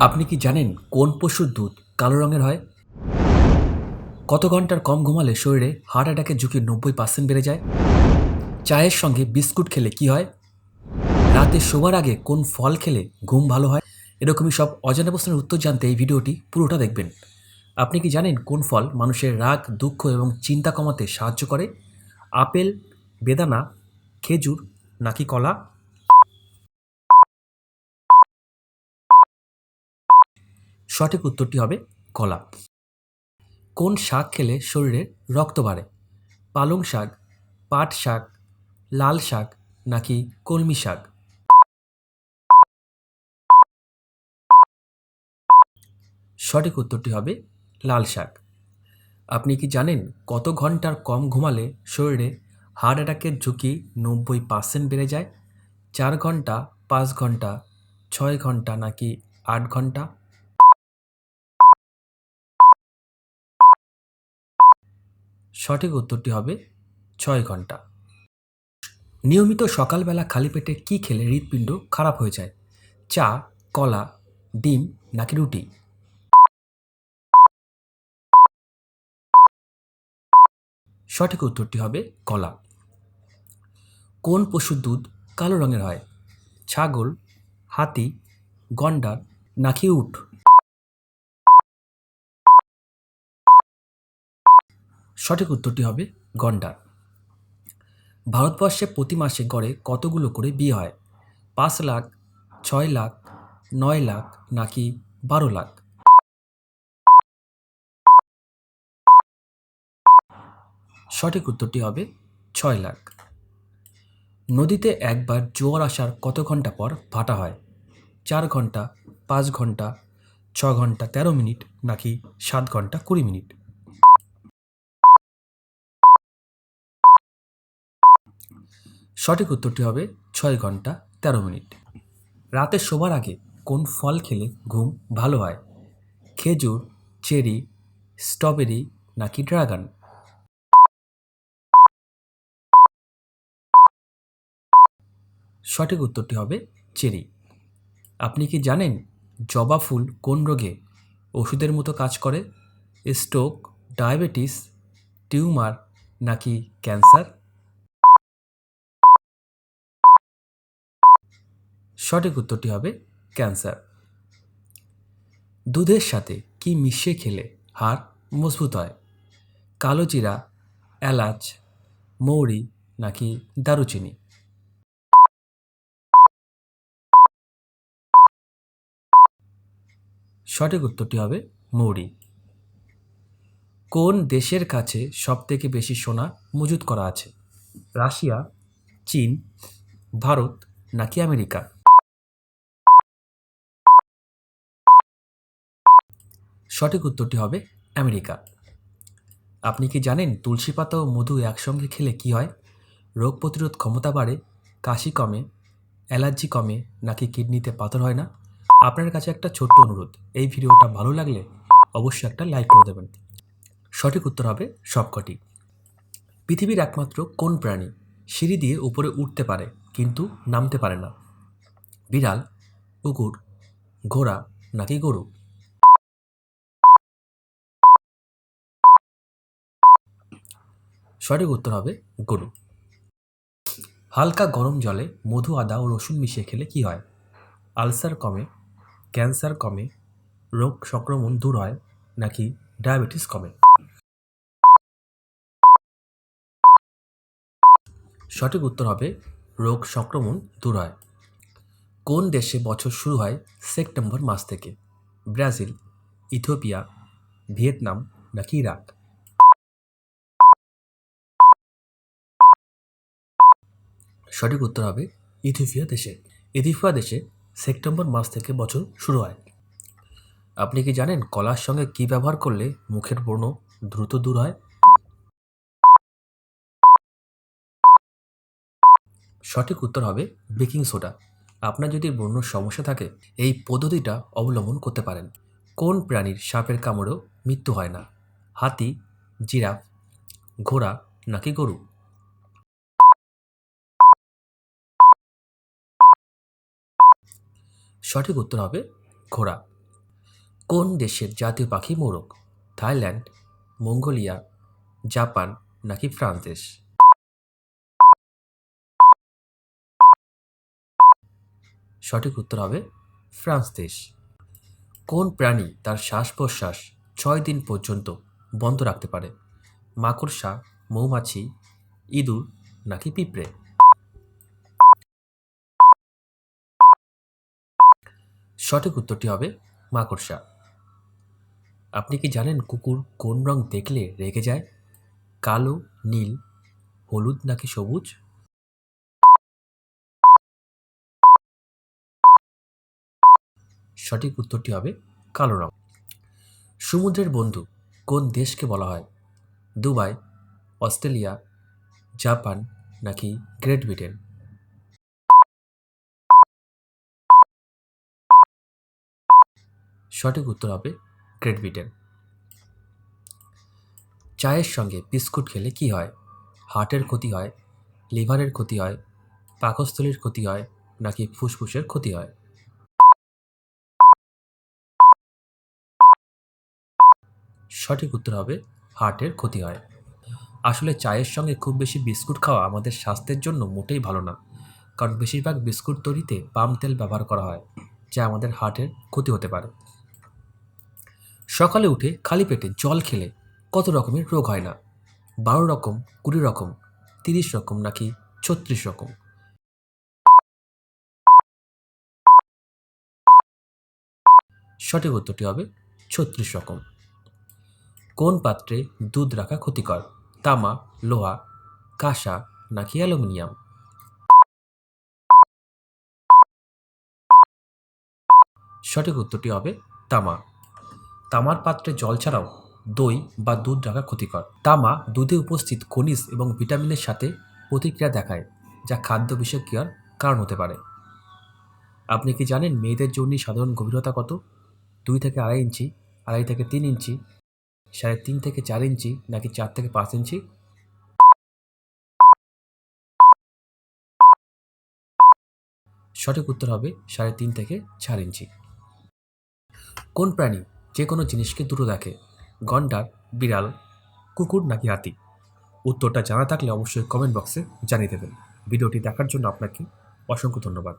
আপনি কি জানেন কোন পশুর দুধ কালো রঙের হয়? কত ঘণ্টার কম ঘুমালে শরীরে হার্ট অ্যাটাকের ঝুঁকি নব্বই পার্সেন্ট বেড়ে যায়? চায়ের সঙ্গে বিস্কুট খেলে কি হয়? রাতে শোবার আগে কোন ফল খেলে ঘুম ভালো হয়? এরকমই সব অজানা প্রশ্নের উত্তর জানতে এই ভিডিওটি পুরোটা দেখবেন। আপনি কি জানেন কোন ফল মানুষের রাগ, দুঃখ এবং চিন্তা কমাতে সাহায্য করে? আপেল, বেদানা, খেজুর নাকি কলা? সঠিক উত্তরটি হবে কলা। কোন শাক খেলে শরীরে রক্ত বাড়ে? পালং শাক, পাট শাক, লাল শাক নাকি কলমি শাক? সঠিক উত্তরটি হবে লাল শাক। আপনি কি জানেন কত ঘণ্টার কম ঘুমালে শরীরে হার্ট অ্যাটাকের ঝুঁকি নব্বই পার্সেন্ট বেড়ে যায়? চার ঘণ্টা, পাঁচ ঘণ্টা, ছয় ঘণ্টা নাকি আট ঘণ্টা? সঠিক উত্তরটি হবে ছয় ঘণ্টা। নিয়মিত সকালবেলা খালি পেটে কী খেলে হৃৎপিণ্ড খারাপ হয়ে যায়? চা, কলা, ডিম নাকি রুটি? সঠিক উত্তরটি হবে কলা। কোন পশুর দুধ কালো রঙের হয়? ছাগল, হাতি, গন্ডার নাকি উট? সঠিক উত্তরটি হবে গন্ডার। ভারতবর্ষে প্রতি মাসে গড়ে কতগুলো করে বিয়ে হয়? পাঁচ লাখ, ছয় লাখ, নয় লাখ নাকি বারো লাখ? সঠিক উত্তরটি হবে ছয় লাখ। নদীতে একবার জোয়ার আসার কত ঘণ্টা পর ভাটা হয়? চার ঘণ্টা, পাঁচ ঘণ্টা, ছ ঘণ্টা তেরো মিনিট নাকি সাত ঘণ্টা কুড়ি মিনিট? সঠিক উত্তরটি হবে ছয় ঘণ্টা তেরো মিনিট। রাতে শোবার আগে কোন ফল খেলে ঘুম ভালো হয়? খেজুর, চেরি, স্ট্রবেরি নাকি ড্রাগন? সঠিক উত্তরটি হবে চেরি। আপনি কি জানেন জবা ফুল কোন রোগে ওষুধের মতো কাজ করে? স্ট্রোক, ডায়াবেটিস, টিউমার নাকি ক্যান্সার? সঠিক উত্তরটি হবে ক্যান্সার। দুধের সাথে কি মিশিয়ে খেলে হাড় মজবুত হয়? কালো জিরা, এলাচ, মৌরি নাকি দারুচিনি? সঠিক উত্তরটি হবে মৌরি। কোন দেশের কাছে সবথেকে বেশি সোনা মজুত করা আছে? রাশিয়া, চীন, ভারত নাকি আমেরিকা? সঠিক উত্তরটি হবে আমেরিকা। আপনি কি জানেন তুলসী পাতা ও মধু একসঙ্গে খেলে কি হয়? রোগ প্রতিরোধ ক্ষমতা বাড়ে, কাশি কমে, অ্যালার্জি কমে, নাকি কিডনিতে পাথর হয় না? আপনার কাছে একটা ছোট্ট অনুরোধ, এই ভিডিওটা ভালো লাগলে অবশ্যই একটা লাইক করে দেবেন। সঠিক উত্তর হবে সবকটি। পৃথিবীর একমাত্র কোন প্রাণী সিঁড়ি দিয়ে উপরে উঠতে পারে, কিন্তু নামতে পারে না? বিড়াল, কুকুর, ঘোড়া, নাকি গরু? সঠিক উত্তর হবে গরু। হালকা গরম জলে মধু, আদা ও রসুন মিশিয়ে খেলে কি হয়? আলসার কমে, ক্যান্সার কমে, রোগ সংক্রমণ দূর হয় নাকি ডায়াবেটিস কমে? সঠিক উত্তর হবে রোগ সংক্রমণ দূর হয়। কোন দেশে বছর শুরু হয় সেপ্টেম্বর মাস থেকে? ব্রাজিল, ইথিওপিয়া, ভিয়েতনাম নাকি ইরাক? সঠিক উত্তর হবে ইথিওপিয়া দেশে। ইথিওপিয়া দেশে সেপ্টেম্বর মাস থেকে বছর শুরু হয়। আপনি কি জানেন কলার সঙ্গে কি ব্যবহার করলে মুখের ব্রণ দ্রুত দূর হয়? সঠিক উত্তর হবে বেকিং সোডা। আপনার যদি ব্রণ সমস্যা থাকে, এই পদ্ধতিটা অবলম্বন করতে পারেন। কোন প্রাণীর সাপের কামড়েও মৃত্যু হয় না? হাতি, জিরাফ, ঘোড়া নাকি গরু? সঠিক উত্তর হবে ঘোড়া। কোন দেশের জাতীয় পাখি মোরগ? থাইল্যান্ড, মঙ্গোলিয়া, জাপান নাকি ফ্রান্স দেশ সঠিক উত্তর হবে ফ্রান্স দেশ কোন প্রাণী তার শ্বাস প্রশ্বাস ছয় দিন পর্যন্ত বন্ধ রাখতে পারে? মাকড়সা, মৌমাছি, ইঁদুর নাকি পিঁপড়ে? সঠিক উত্তরটি হবে মাকড়সা। আপনি কি জানেন কুকুর কোন রং দেখলে রেগে যায়? কালো, নীল, হলুদ নাকি সবুজ? সঠিক উত্তরটি হবে কালো রং। সমুদ্রের বন্ধু কোন দেশকে বলা হয়? দুবাই, অস্ট্রেলিয়া, জাপান নাকি গ্রেট ব্রিটেন? সঠিক উত্তর হবে গ্রেট ব্রিটেন। চায়ের সঙ্গে বিস্কুট খেলে কি হয়? হার্টের ক্ষতি হয়, লিভারের ক্ষতি হয়, পাকস্থলীর ক্ষতি হয়, নাকি ফুসফুসের ক্ষতি হয়? সঠিক উত্তর হবে হার্টের ক্ষতি হয়। আসলে চায়ের সঙ্গে খুব বেশি বিস্কুট খাওয়া আমাদের স্বাস্থ্যের জন্য মোটেই ভালো না। কারণ বেশিরভাগ বিস্কুট তৈরিতে পাম তেল ব্যবহার করা হয়, যা আমাদের হার্টের ক্ষতি হতে পারে। সকালে উঠে খালি পেটে জল খেলে কত রকমের রোগ হয় না। বারো রকম, কুড়ি রকম, তিরিশ রকম নাকি ছত্রিশ রকম। সঠিক উত্তরটি হবে ছত্রিশ রকম। কোন পাত্রে দুধ রাখা ক্ষতিকর? তামা, লোহা, কাঁসা নাকি অ্যালুমিনিয়াম? সঠিক উত্তরটি হবে তামা। তামার পাত্রে জল ছাড়াও দই বা দুধ রাখা ক্ষতিকর। তামা দুধে উপস্থিত খনিজ এবং ভিটামিনের সাথে প্রতিক্রিয়া দেখায়, যা খাদ্য বিষক্রিয়ার কারণ হতে পারে। আপনি কি জানেন মেয়েদের জন্য সাধারণ গভীরতা কত? দুই থেকে আড়াই ইঞ্চি, আড়াই থেকে তিন ইঞ্চি, সাড়ে তিন থেকে চার ইঞ্চি, নাকি চার থেকে পাঁচ ইঞ্চি? সঠিক উত্তর হবে সাড়ে তিন থেকে চার ইঞ্চি। কোন প্রাণী যে কোনো জিনিসকে দূরে দেখে গন্ডার বিড়াল, কুকুর নাকি হাতি? উত্তরটা জানা থাকলে অবশ্যই কমেন্ট বক্সে জানিয়ে দেবেন। ভিডিওটি দেখার জন্য আপনাকে অসংখ্য ধন্যবাদ।